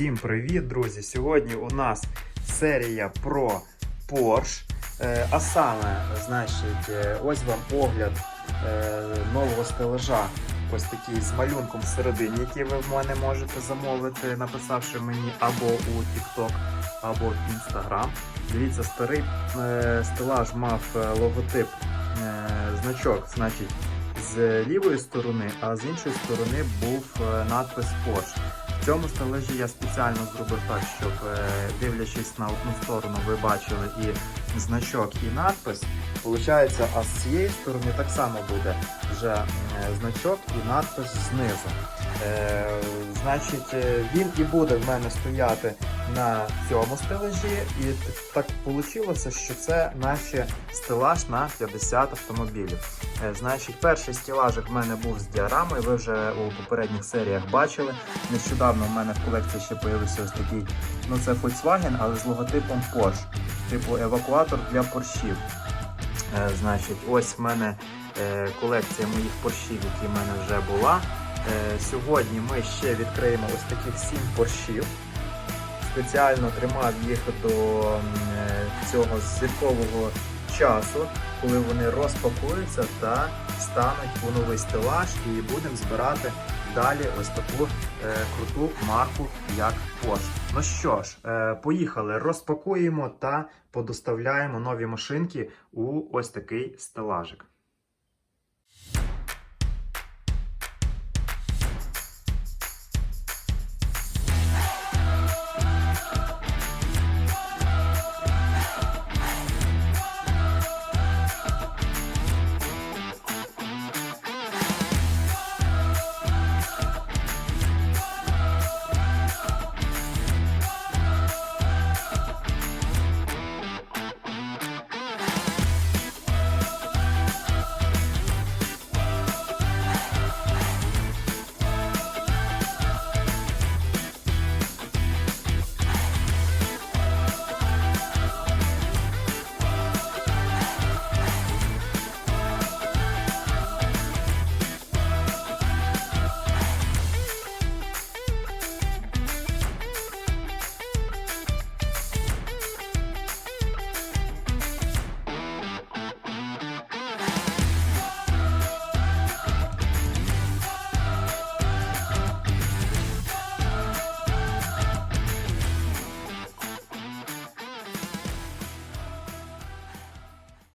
Всім привіт, друзі! Сьогодні у нас серія про Porsche. Е, а саме, значить, е, ось вам огляд е, нового стелажа. Ось такий з малюнком всередині, який ви в мене можете замовити, написавши мені або у TikTok, або в Instagram. Дивіться, старий стелаж мав логотип, значок, значить, з лівої сторони, а з іншої сторони був надпис Porsche. В цьому стележі я спеціально зробив так, щоб е, дивлячись на одну сторону, ви бачили і значок, і надпис. Получається, а з цієї сторони так само буде вже е, значок і надпис знизу. Е, значить, він і буде в мене стояти на цьому стелажі, і так вийшло, що це наче стелаж на 50 автомобілів. Е, Значить, перший стелажик в мене був з діарамою. Ви вже у попередніх серіях бачили. Нещодавно в мене в колекції ще появився ось такий. Ну це Volkswagen, але з логотипом Porsche, типу евакуатор для поршів. Е, Значить, ось в мене е, колекція моїх поршів, які в мене вже була. Сьогодні ми ще відкриємо ось таких 7 поршів. Спеціально тримав їх до е, цього святкового часу, коли вони розпакуються та стануть у новий стелаж, і будемо збирати далі ось таку е, круту марку, як Porsche. Ну що ж, е, поїхали, розпакуємо та подоставляємо нові машинки у ось такий стелажик.